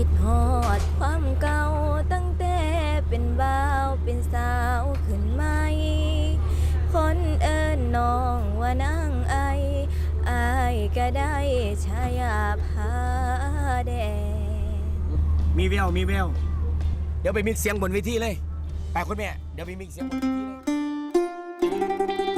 คิดฮอดความเก่าตั้งแต่เป็นบ่าวเป็นสาวขึ้นไหม คนเอิ้นน้องว่านางไออายก็ได้ชายาพาแดงมีแววมีแววเดี๋ยวไปมิกเสียงบนเวทีเลย ไปคุณแม่ เดี๋ยวไปมิกเสียงบนเวทีเลย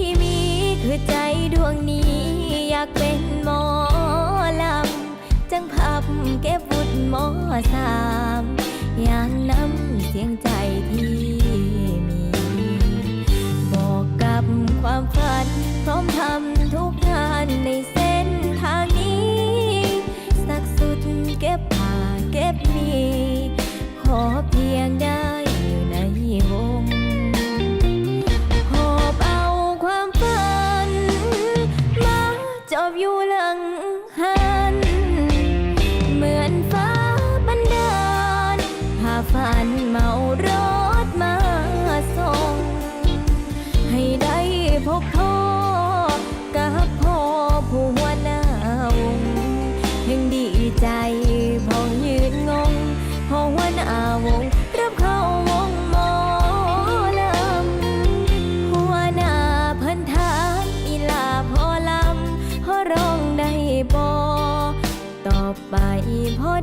ี่ คือใจดวงนี้อยากเป็นหมอลำ จังพับเก็บบุตรหมอสามอย่างน้ำเสียงใจที่มี บอกกับความฝันพร้อมทำ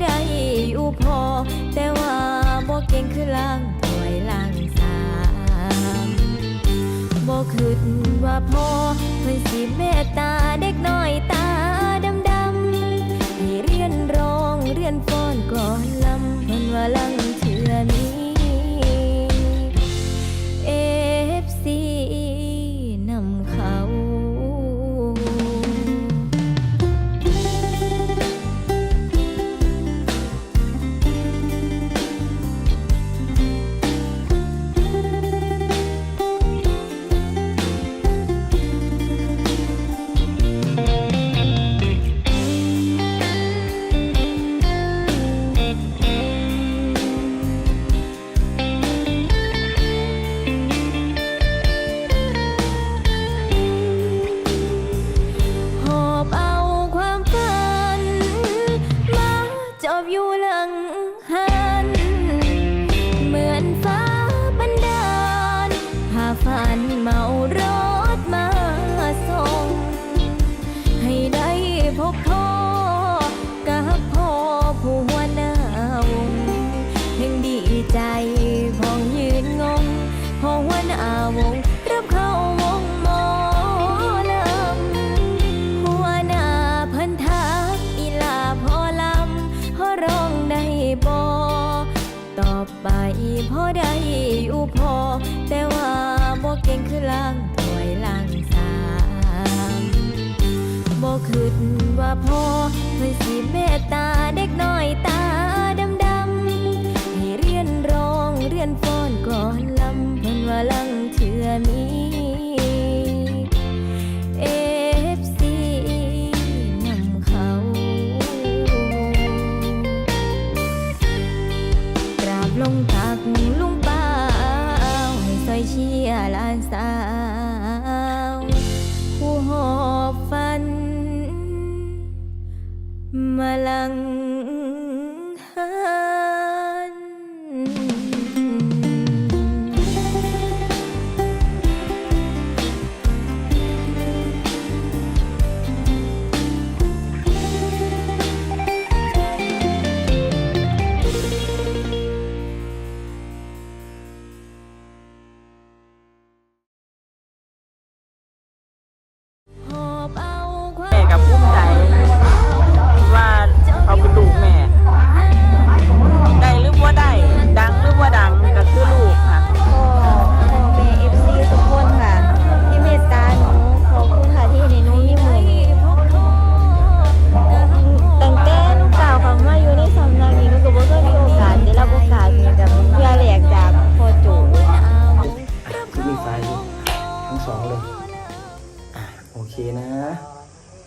ได้อยู่พอ แต่ว่าบ่เก่งคือล่างถวยล่างสามบ่คิดว่าพอเพิ่นสิเมตตาเด็ก พอได้อยู่พอ แต่ว่าบ่เก่งคือล่างถวยล่างสามบ่คิดว่าพ่อเพิ่นสิเมตตา and